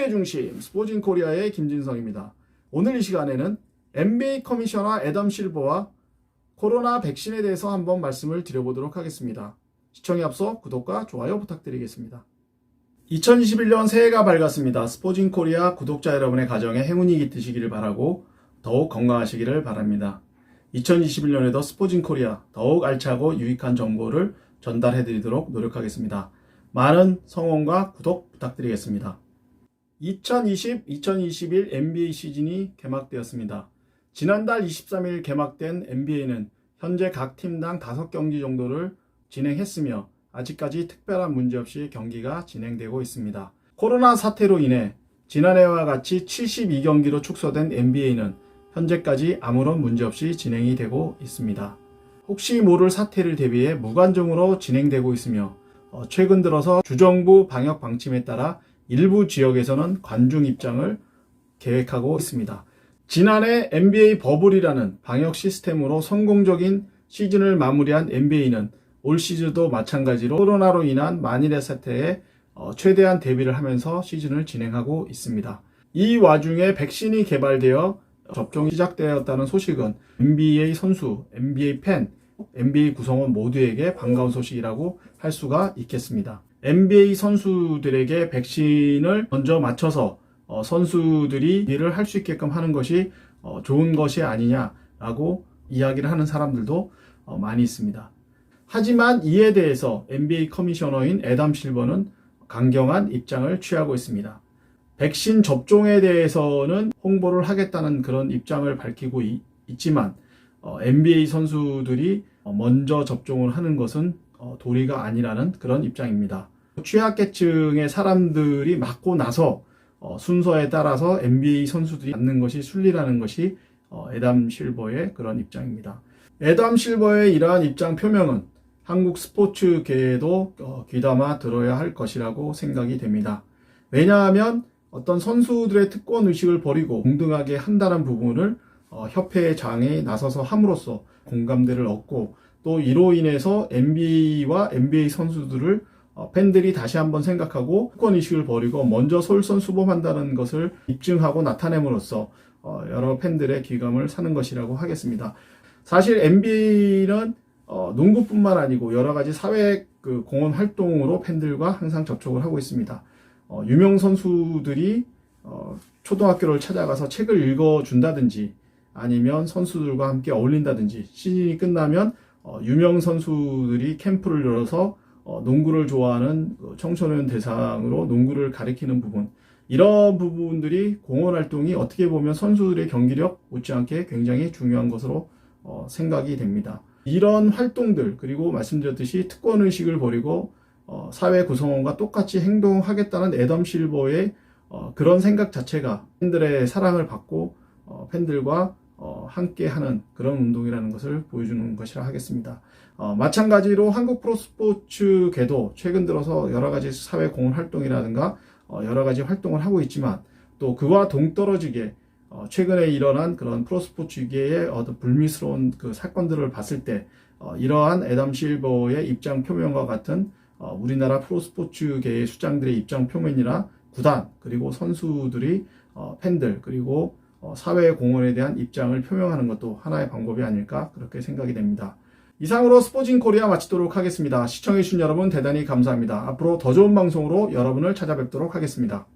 경기의 중심 스포진 코리아의 김진성입니다. 오늘 이 시간에는 NBA 커미셔너 애덤 실버와 코로나 백신에 대해서 한번 말씀을 드려보도록 하겠습니다. 시청에 앞서 구독과 좋아요 부탁드리겠습니다. 2021년 새해가 밝았습니다. 스포진 코리아 구독자 여러분의 가정에 행운이 깃드시기를 바라고 더욱 건강하시기를 바랍니다. 2021년에도 스포진 코리아 더욱 알차고 유익한 정보를 전달해 드리도록 노력하겠습니다. 많은 성원과 구독 부탁드리겠습니다. 2020-2021 NBA 시즌이 개막되었습니다. 지난달 23일 개막된 NBA는 현재 각 팀당 5경기 정도를 진행했으며 아직까지 특별한 문제 없이 경기가 진행되고 있습니다. 코로나 사태로 인해 지난해와 같이 72경기로 축소된 NBA는 현재까지 아무런 문제 없이 진행이 되고 있습니다. 혹시 모를 사태를 대비해 무관중으로 진행되고 있으며 어, 최근 들어서 주정부 방역 방침에 따라 일부 지역에서는 관중 입장을 계획하고 있습니다. 지난해 NBA 버블이라는 방역 시스템으로 성공적인 시즌을 마무리한 NBA는 올 시즌도 마찬가지로 코로나로 인한 만일의 사태에 어, 최대한 대비를 하면서 시즌을 진행하고 있습니다. 이 와중에 백신이 개발되어 접종이 시작되었다는 소식은 NBA 선수, NBA 팬, NBA 구성원 모두에게 반가운 소식이라고 할 수가 있겠습니다. NBA 선수들에게 백신을 먼저 맞춰서 어, 선수들이 일을 할 수 있게끔 하는 것이 어, 좋은 것이 아니냐라고 이야기를 하는 사람들도 어, 많이 있습니다. 하지만 이에 대해서 NBA 커미셔너인 애담 실버는 강경한 입장을 취하고 있습니다. 백신 접종에 대해서는 홍보를 하겠다는 그런 입장을 밝히고 이- 있지만 어, NBA 선수들이 어, 먼저 접종을 하는 것은 어, 도리가 아니라는 그런 입장입니다. 취약계층의 사람들이 맞고 나서 어, 순서에 따라서 NBA 선수들이 맞는 것이 순리라는 것이 어, 에담 실버의 그런 입장입니다. 에담 실버의 이러한 입장 표명은 한국 스포츠계에도 어, 귀담아 들어야 할 것이라고 생각이 됩니다. 왜냐하면 어떤 선수들의 특권 의식을 버리고 공등하게 한다는 부분을 어, 협회의 장에 나서서 함으로써 공감대를 얻고 또 이로 인해서 NBA와 NBA 선수들을 어, 팬들이 다시 한번 생각하고 특권 의식을 버리고 먼저 솔선수범한다는 것을 입증하고 나타냄으로써 어, 여러 팬들의 귀감을 사는 것이라고 하겠습니다. 사실 NBA는 어, 농구뿐만 아니고 여러 가지 사회 그 공헌 활동으로 팬들과 항상 접촉을 하고 있습니다. 어, 유명 선수들이 어, 초등학교를 찾아가서 책을 읽어준다든지 아니면 선수들과 함께 어울린다든지 시즌이 끝나면 어, 유명 선수들이 캠프를 열어서 어, 농구를 좋아하는 그 청소년 대상으로 농구를 가리키는 부분 이런 부분들이 공헌 활동이 어떻게 보면 선수들의 경기력 못지않게 굉장히 중요한 것으로 어, 생각이 됩니다. 이런 활동들 그리고 말씀드렸듯이 특권 의식을 버리고 어, 사회 구성원과 똑같이 행동하겠다는 애덤 실버의 어, 그런 생각 자체가 팬들의 사랑을 받고 어, 팬들과 어, 함께하는 그런 운동이라는 것을 보여주는 것이라 하겠습니다. 어, 마찬가지로 한국 프로스포츠계도 최근 들어서 여러 가지 사회 공헌 활동이라든가 어, 여러 가지 활동을 하고 있지만 또 그와 동떨어지게 어, 최근에 일어난 그런 프로스포츠계의 어떤 불미스러운 그 사건들을 봤을 때 어, 이러한 애담 실버의 입장 표명과 같은 어, 우리나라 프로스포츠계의 수장들의 입장 표명이나 구단 그리고 선수들이 어, 팬들 그리고 어, 사회 공헌에 대한 입장을 표명하는 것도 하나의 방법이 아닐까 그렇게 생각이 됩니다. 이상으로 스포진 코리아 마치도록 하겠습니다. 시청해주신 여러분 대단히 감사합니다. 앞으로 더 좋은 방송으로 여러분을 찾아뵙도록 하겠습니다.